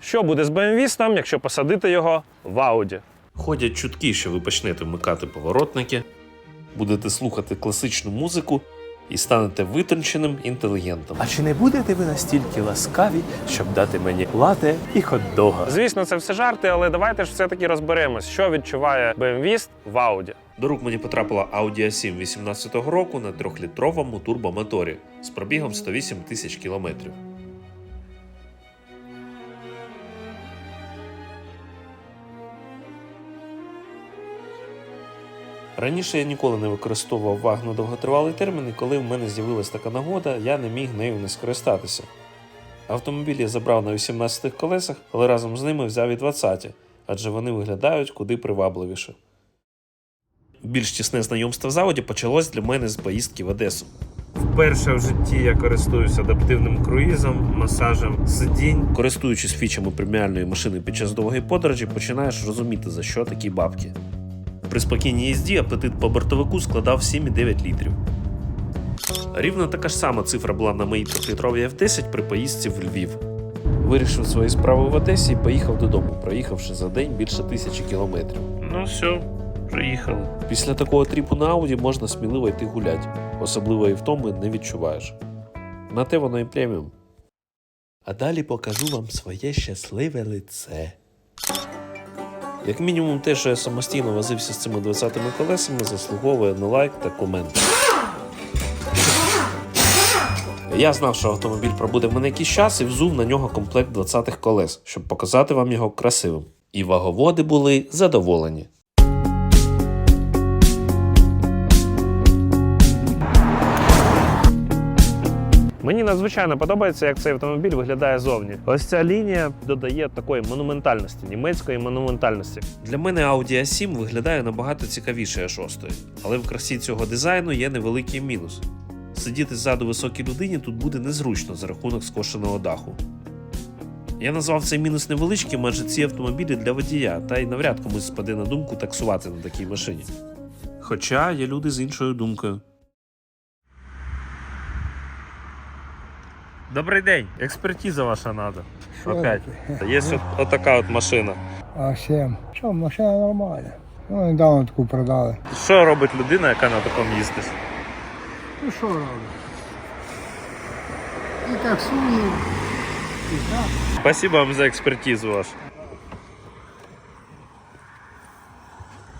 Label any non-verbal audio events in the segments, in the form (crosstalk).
Що буде з BMW, якщо посадити його в Audi? Ходять чутки, що ви почнете вмикати поворотники, будете слухати класичну музику і станете витонченим інтелігентом. А чи не будете ви настільки ласкаві, щоб дати мені лате і хот-дога? Звісно, це все жарти, але давайте ж все-таки розберемось, що відчуває BMW в Audi. До рук мені потрапила Audi A7 18-го року на трьохлітровому турбомоторі з пробігом 108 тисяч кілометрів. Раніше я ніколи не використовував ваг на довготривалий термін, і коли в мене з'явилась така нагода, я не міг нею не скористатися. Автомобіль я забрав на 18 колесах, але разом з ними взяв і 20, адже вони виглядають куди привабливіше. Більш тісне знайомство з Audi почалось для мене з поїздки в Одесу. Вперше в житті я користуюся адаптивним круїзом, масажем сидінь. Користуючись фічами преміальної машини під час довгої подорожі, починаєш розуміти, за що такі бабки. При спокійній їзді апетит по бортовику складав 7,9 літрів. Рівно така ж сама цифра була на моїй трьохлітровій F10 при поїздці в Львів. Вирішив свої справи в Одесі і поїхав додому, проїхавши за день більше тисячі кілометрів. Ну все, приїхали. Після такого тріпу на Ауді можна сміливо йти гулять, особливо і втоми не відчуваєш. На те воно і преміум. А далі покажу вам своє щасливе лице. Як мінімум, те, що я самостійно возився з цими 20-ми колесами, заслуговує на лайк та комент. Я знав, що автомобіль пробуде в мене якийсь час і взув на нього комплект 20-х колес, щоб показати вам його красивим. І ваговоди були задоволені. Мені надзвичайно подобається, як цей автомобіль виглядає зовні. Ось ця лінія додає такої монументальності, німецької монументальності. Для мене Audi A7 виглядає набагато цікавіше А6, але в красі цього дизайну є невеликий мінус. Сидіти ззаду високій людині тут буде незручно за рахунок скошеного даху. Я назвав цей мінус невеличким, адже ці автомобілі для водія, та й навряд комусь спаде на думку таксувати на такій машині. Хоча є люди з іншою думкою. Добрий день, експертиза ваша надо. Що Опять. Є от, отака от машина. А 7. Що, машина нормальна. Ну, недавно таку продали. Що робить людина, яка на такому їздить? Ну що робить? І таксує, і так. Спасибо вам за експертизу вашу.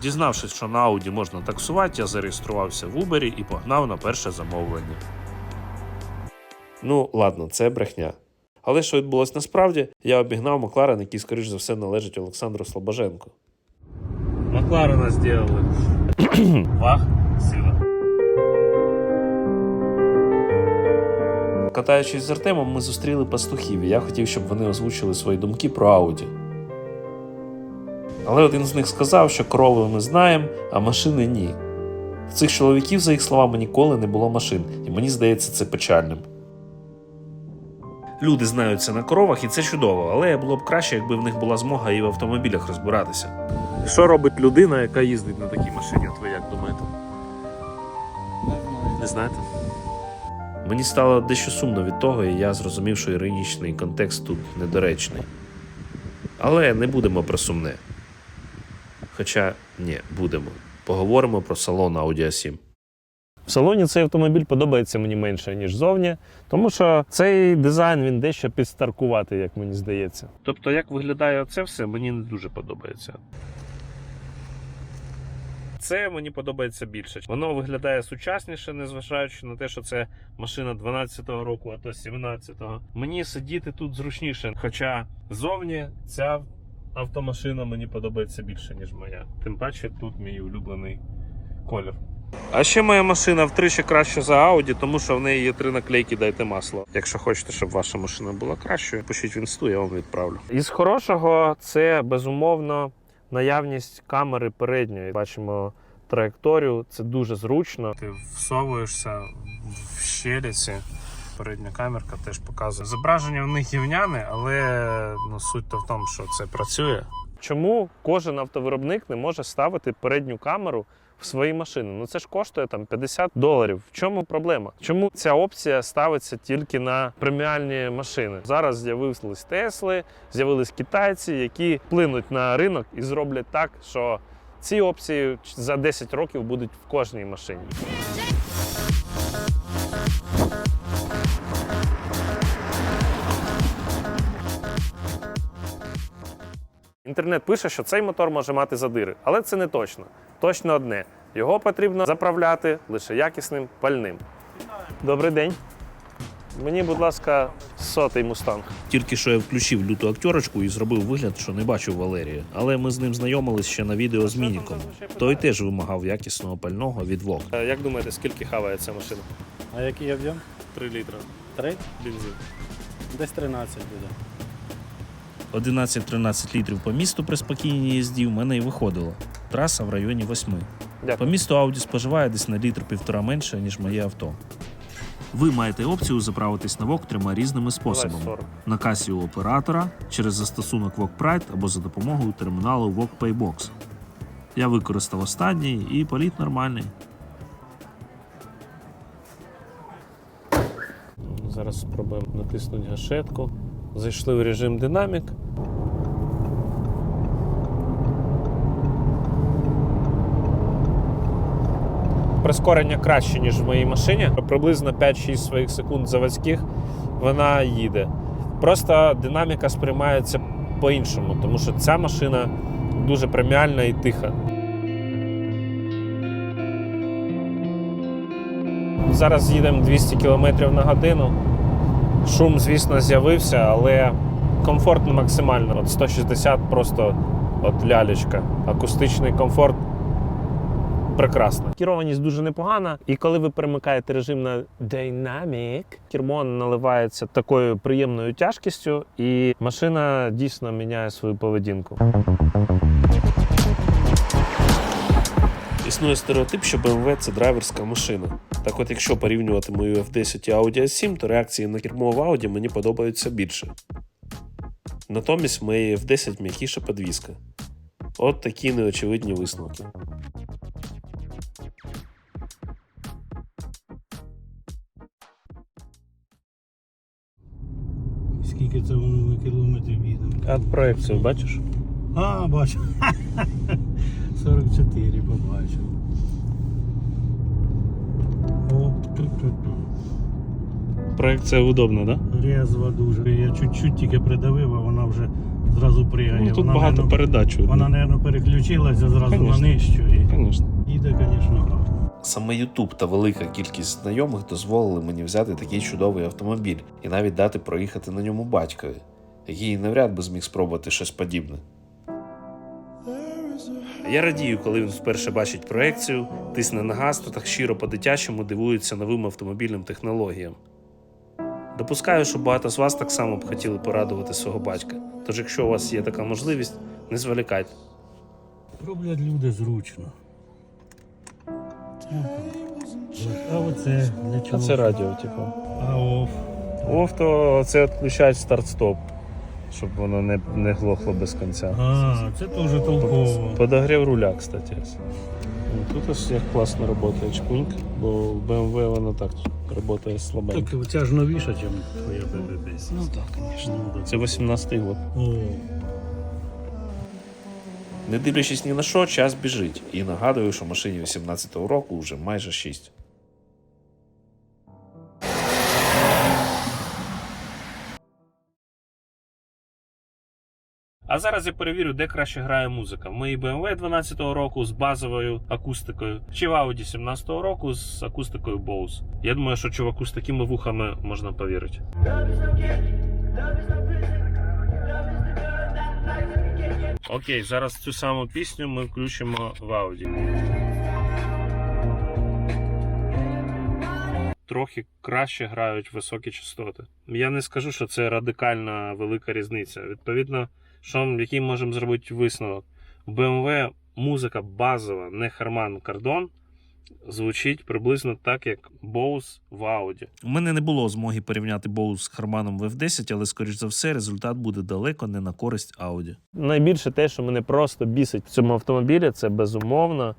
Дізнавшись, що на Audi можна таксувати, я зареєструвався в Uber і погнав на перше замовлення. Ну, ладно, це брехня. Але що відбулося насправді, я обігнав Макларен, який, скоріш за все, належить Олександру Слобоженку. Макларена зробили. (clears throat) Вах, сила. Катаючись з Артемом, ми зустріли пастухів, і я хотів, щоб вони озвучили свої думки про Ауді. Але один з них сказав, що корови ми знаємо, а машини ні. В цих чоловіків, за їх словами, ніколи не було машин, і мені здається це печальним. Люди знаються на коровах, і це чудово, але було б краще, якби в них була змога і в автомобілях розбиратися. Що робить людина, яка їздить на такій машині? От ви як думаєте? Не знаєте? Мені стало дещо сумно від того, і я зрозумів, що іронічний контекст тут недоречний. Але не будемо про сумне. Хоча ні, будемо. Поговоримо про салон Audi A7. В салоні цей автомобіль подобається мені менше, ніж зовні, тому що цей дизайн він дещо підстаркуватий, як мені здається. Тобто, як виглядає це все, мені не дуже подобається. Це мені подобається більше. Воно виглядає сучасніше, незважаючи на те, що це машина 12-го року, а то 17-го. Мені сидіти тут зручніше. Хоча зовні ця автомашина мені подобається більше, ніж моя. Тим паче тут мій улюблений колір. А ще моя машина втричі краще за Audi, тому що в неї є три наклейки дайте масло. Якщо хочете, щоб ваша машина була кращою, пишіть в інсту, я вам відправлю. Із хорошого це безумовно наявність камери передньої. Бачимо траєкторію, це дуже зручно. Ти всовуєшся в щеліці. Передня камерка теж показує. Зображення в них гівняне, але ну, суть то в тому, що це працює. Чому кожен автовиробник не може ставити передню камеру в свої машини. Ну це ж коштує там 50 доларів. В чому проблема? Чому ця опція ставиться тільки на преміальні машини? Зараз з'явились Тесли, з'явились китайці, які вплинуть на ринок і зроблять так, що ці опції за 10 років будуть в кожній машині. Інтернет пише, що цей мотор може мати задири, але це не точно. Точно одне: його потрібно заправляти лише якісним пальним. Добрий день. Мені, будь ласка, сотий мустанг. Тільки що я включив люту акторочку і зробив вигляд, що не бачив Валерія. Але ми з ним знайомились ще на відео з Мініком. Той теж вимагав якісного пального від Вог. Е, Як думаєте, скільки хаває ця машина? А який об'єм? 3 літра. Три? Бензин. Десь 13 буде. 11-13 літрів по місту при спокійній їзді в мене і виходило. Траса в районі 8. По місту Audi споживає десь на літр півтора менше, ніж моє авто. Ви маєте опцію заправитись на ВОК трьома різними способами: на касі у оператора, через застосунок VOG Pride або за допомогою терміналу VOG Paybox. Я використав останній і політ нормальний. Зараз спробуємо натиснути гашетку. Зайшли в режим динамік. Прискорення краще, ніж в моїй машині. Приблизно 5-6 своїх секунд заводських вона їде. Просто динаміка сприймається по-іншому, тому що ця машина дуже преміальна і тиха. Зараз їдемо 200 км на годину. Шум, звісно, з'явився, але комфортно максимально. От 160 просто от лялечка. Акустичний комфорт прекрасно. Керованість дуже непогана. І коли ви перемикаєте режим на Dynamic, кермо наливається такою приємною тяжкістю, і машина дійсно міняє свою поведінку. Існує стереотип, що BMW – це драйверська машина. Так от, якщо порівнювати мою F10 і Audi A7, то реакції на кермо в Audi мені подобаються більше. Натомість в моєї F10 м'якіша підвізка. От такі неочевидні висновки. Скільки це воно кілометрів їдемо? А проекцію бачиш? А, бачу. 44 побачив. Проекція удобна, так? Да? Резва дуже. Я чуть-чуть тільки придавив, а вона вже зразу пригає. Ну, тут вона, багато передач. Вона, мабуть, переключилася зразу Конечно. на нижчу і їде, звісно, гарно. Саме YouTube та велика кількість знайомих дозволили мені взяти такий чудовий автомобіль і навіть дати проїхати на ньому батькові, який навряд би зміг спробувати щось подібне. Я радію, коли він вперше бачить проекцію, тисне на газ та так щиро по-дитячому дивується новим автомобільним технологіям. Допускаю, що багато з вас так само б хотіли порадувати свого батька. Тож, якщо у вас є така можливість, не зволікайте. Роблять люди зручно. А оце для чого? А це радіо, типу. А оф. Оф, то це відключають старт-стоп, щоб воно не, не глохло без кінця. А, це теж толково. Подогрів руля, кстати. Ну, Тут ось як класно працює чпуньк, бо в BMW воно так працює слабенько. Так ця ж новіша, ніж твоя ББ. Ну так, звісно. Ну, Це 18-й год. О, Не дивлячись ні на що, час біжить. І нагадую, що машині 18-го року вже майже 6. А зараз я перевірю, де краще грає музика. В моїй BMW 12-го року з базовою акустикою, чи в Audi 17-го року з акустикою Bose. Я думаю, що чуваку з такими вухами можна повірити. Окей, зараз цю саму пісню ми включимо в ауді. Трохи краще грають високі частоти. Я не скажу, що це радикальна велика різниця. Відповідно, що який можемо зробити висновок? В BMW музика базова, не Харман Kardon, звучить приблизно так, як Bose в Audi. У мене не було змоги порівняти Боу з Харманом в F10, але, скоріш за все, результат буде далеко не на користь Audi. Найбільше те, що мене просто бісить в цьому автомобілі, це безумовно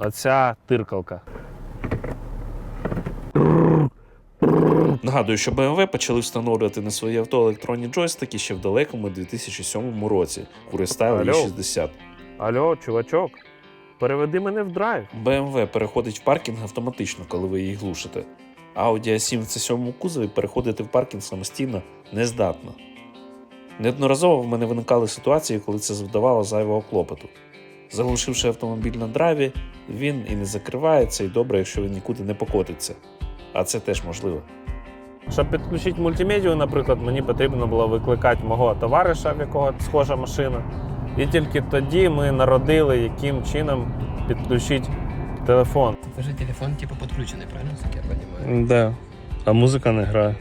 Оця тиркалка. Нагадую, що BMW почали встановлювати на свої авто електронні джойстики ще в далекому 2007 році у рестайл E60. Алло, чувачок, переведи мене в драйв. BMW переходить в паркінг автоматично, коли ви її глушите. Audi A7 в C7 кузові переходити в паркінг самостійно не здатна. Неодноразово в мене виникали ситуації, коли це завдавало зайвого клопоту. Заглушивши автомобіль на драйві, він і не закривається, і добре, якщо він нікуди не покотиться. А це теж можливо. Щоб підключити мультимедію, наприклад, мені потрібно було викликати мого товариша, в якого схожа машина. І тільки тоді ми народили, яким чином підключити телефон. Это же телефон типа подключенный, правильно, как я понимаю? Да. А музика не грає.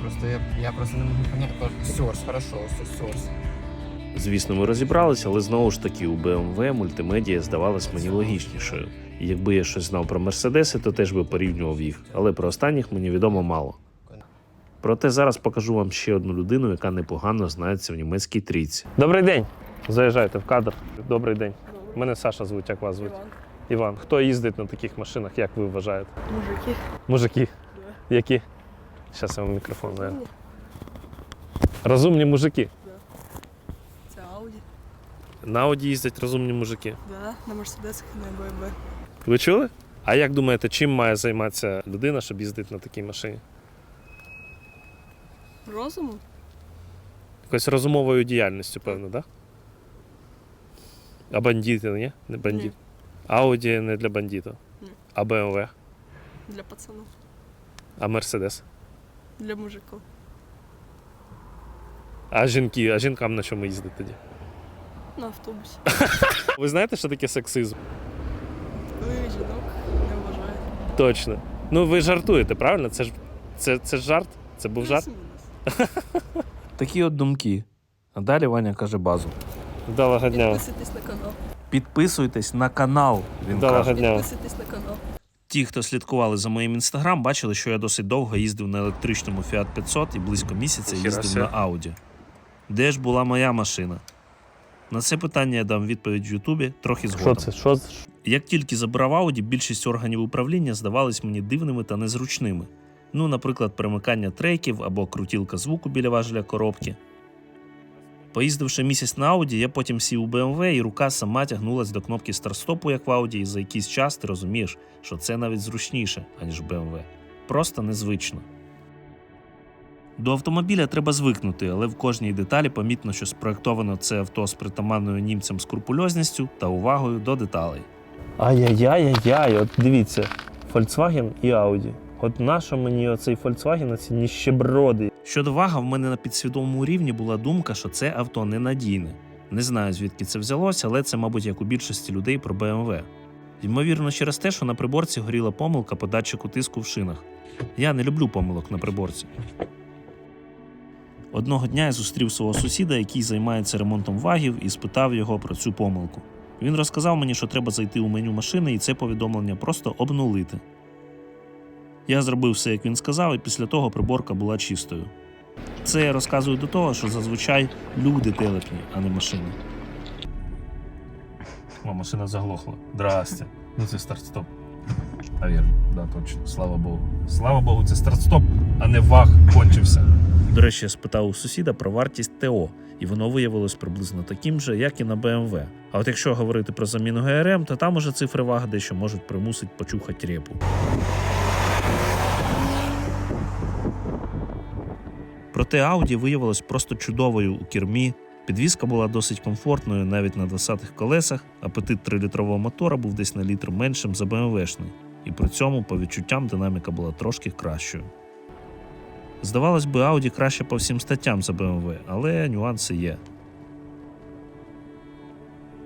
Просто я, я просто не могу понять. Source, хорошо, source. Звісно, ми розібралися, але знову ж таки у BMW мультимедія здавалась мені логічнішою. І якби я щось знав про мерседеси, то теж би порівнював їх. Але про останніх мені відомо мало. Проте зараз покажу вам ще одну людину, яка непогано знається в німецькій трійці. Добрий день. Заїжджайте в кадр. Добрий день. Мене Саша звуть, як вас звуть? Іван. Хто їздить на таких машинах, як ви вважаєте? Мужики. Мужики. Які? Зараз я вам мікрофон даю. Розумні мужики. Це Ауді. На Ауді їздять розумні мужики. Да, на Мерседесах і на БМВ. Ви чули? А як думаєте, чим має займатися людина, щоб їздити на такій машині? Розуму? Якоюсь розумовою діяльністю, певно, так? Да? А бандити, ні? Не бандит. Ні. Ауді не для бандитів. Ні. А БМВ? Для пацанів. А Мерседес? Для мужиків. А жінки, а жінкам на чому їздять тоді? На автобусі. (laughs) Ви знаєте, що таке сексизм? Ви жінок не вважаєте. Точно. Ну ви жартуєте, правильно? Це ж це, це ж жарт? Це був жарт? (laughs) Такі от думки. А далі Ваня каже базу. Вдалого дня. Підписуйтесь на канал. Підписуйтесь на канал. Він Вдалого каже. дня. Підписуйтесь на канал. Ті, хто слідкували за моїм інстаграм, бачили, що я досить довго їздив на електричному Fiat 500 і близько місяця Ніхіра їздив себе. на Audi. Де ж була моя машина? На це питання я дам відповідь в Ютубі трохи Що згодом. це? Що? це? Як тільки забрав Audi, більшість органів управління здавались мені дивними та незручними. Ну, наприклад, перемикання треків або крутілка звуку біля важеля коробки. Поїздивши місяць на Audi, я потім сів у BMW, і рука сама тягнулась до кнопки старт-стопу, як в Audi, і за якийсь час ти розумієш, що це навіть зручніше, аніж BMW. Просто незвично. До автомобіля треба звикнути, але в кожній деталі помітно, що спроектовано це авто з притаманною німцям скрупульозністю та увагою до деталей. Ай-яй-яй-яй, от дивіться, Volkswagen і Audi. От нащо мені оцей Volkswagen, ці ніщеброди? Щодо вага, в мене на підсвідомому рівні була думка, що це авто ненадійне. Не знаю, звідки це взялося, але це, мабуть, як у більшості людей про BMW. Ймовірно, через те, що на приборці горіла помилка по датчику тиску в шинах. Я не люблю помилок на приборці. Одного дня я зустрів свого сусіда, який займається ремонтом вагів, і спитав його про цю помилку. Він розказав мені, що треба зайти у меню машини і це повідомлення просто обнулити. Я зробив все, як він сказав, і після того приборка була чистою. Це я розказую до того, що зазвичай люди телепні, а не машини. О, машина заглохла. Здрасте. Ну це старт-стоп. Навірно, да, точно. Слава Богу. Слава Богу, це старт-стоп, а не ваг кончився. До речі, я спитав у сусіда про вартість ТО, і воно виявилось приблизно таким же, як і на BMW. А от якщо говорити про заміну ГРМ, то там уже цифри ваг дещо можуть примусити почухати репу. Проте Audi виявилось просто чудовою у кермі. Підвізка була досить комфортною навіть на 20-х колесах, апетит 3-літрового мотора був десь на літр меншим за BMW-шний, і при цьому, по відчуттям, динаміка була трошки кращою. Здавалось би, Audi краще по всім статтям за BMW, але нюанси є.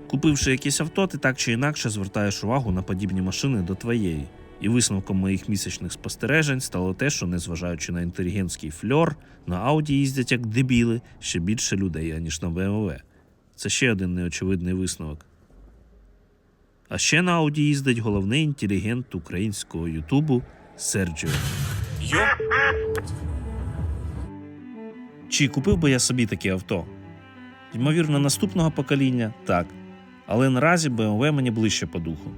Купивши якесь авто, ти так чи інакше звертаєш увагу на подібні машини до твоєї. І висновком моїх місячних спостережень стало те, що, незважаючи на інтелігентський фльор, на Audi їздять як дебіли ще більше людей, аніж на BMW. Це ще один неочевидний висновок. А ще на Audi їздить головний інтелігент українського Ютубу Серджіо. Чи купив би я собі таке авто? Ймовірно, наступного покоління так. Але наразі BMW мені ближче по духу.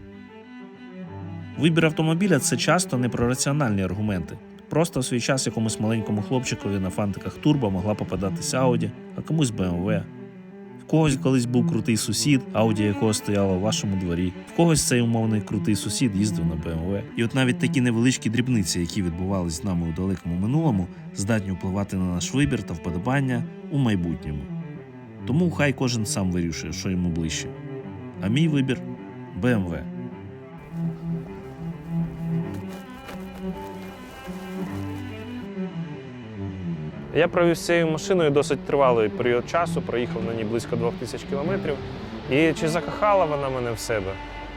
Вибір автомобіля це часто не про раціональні аргументи. Просто в свій час якомусь маленькому хлопчикові на фантиках турбо могла попадатися Audi, а комусь BMW. В когось колись був крутий сусід, Audi якого стояла в вашому дворі. В когось цей умовний крутий сусід їздив на BMW. І от навіть такі невеличкі дрібниці, які відбувались з нами у далекому минулому, здатні впливати на наш вибір та вподобання у майбутньому. Тому хай кожен сам вирішує, що йому ближче. А мій вибір BMW. Я провів з цією машиною досить тривалий період часу, проїхав на ній близько двох тисяч кілометрів. І чи закохала вона мене в себе?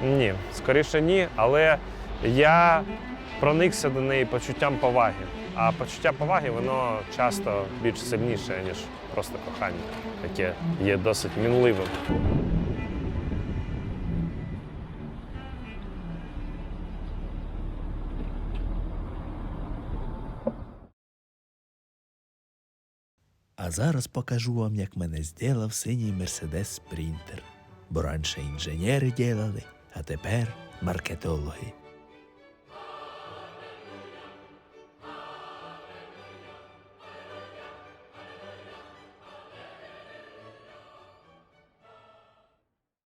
Ні, скоріше ні, але я проникся до неї почуттям поваги. А почуття поваги воно часто більш сильніше, ніж просто кохання, яке є досить мінливим. А зараз покажу вам, як мене зділав синій Мерседес Спринтер. Бо раніше інженери ділали, а тепер маркетологи.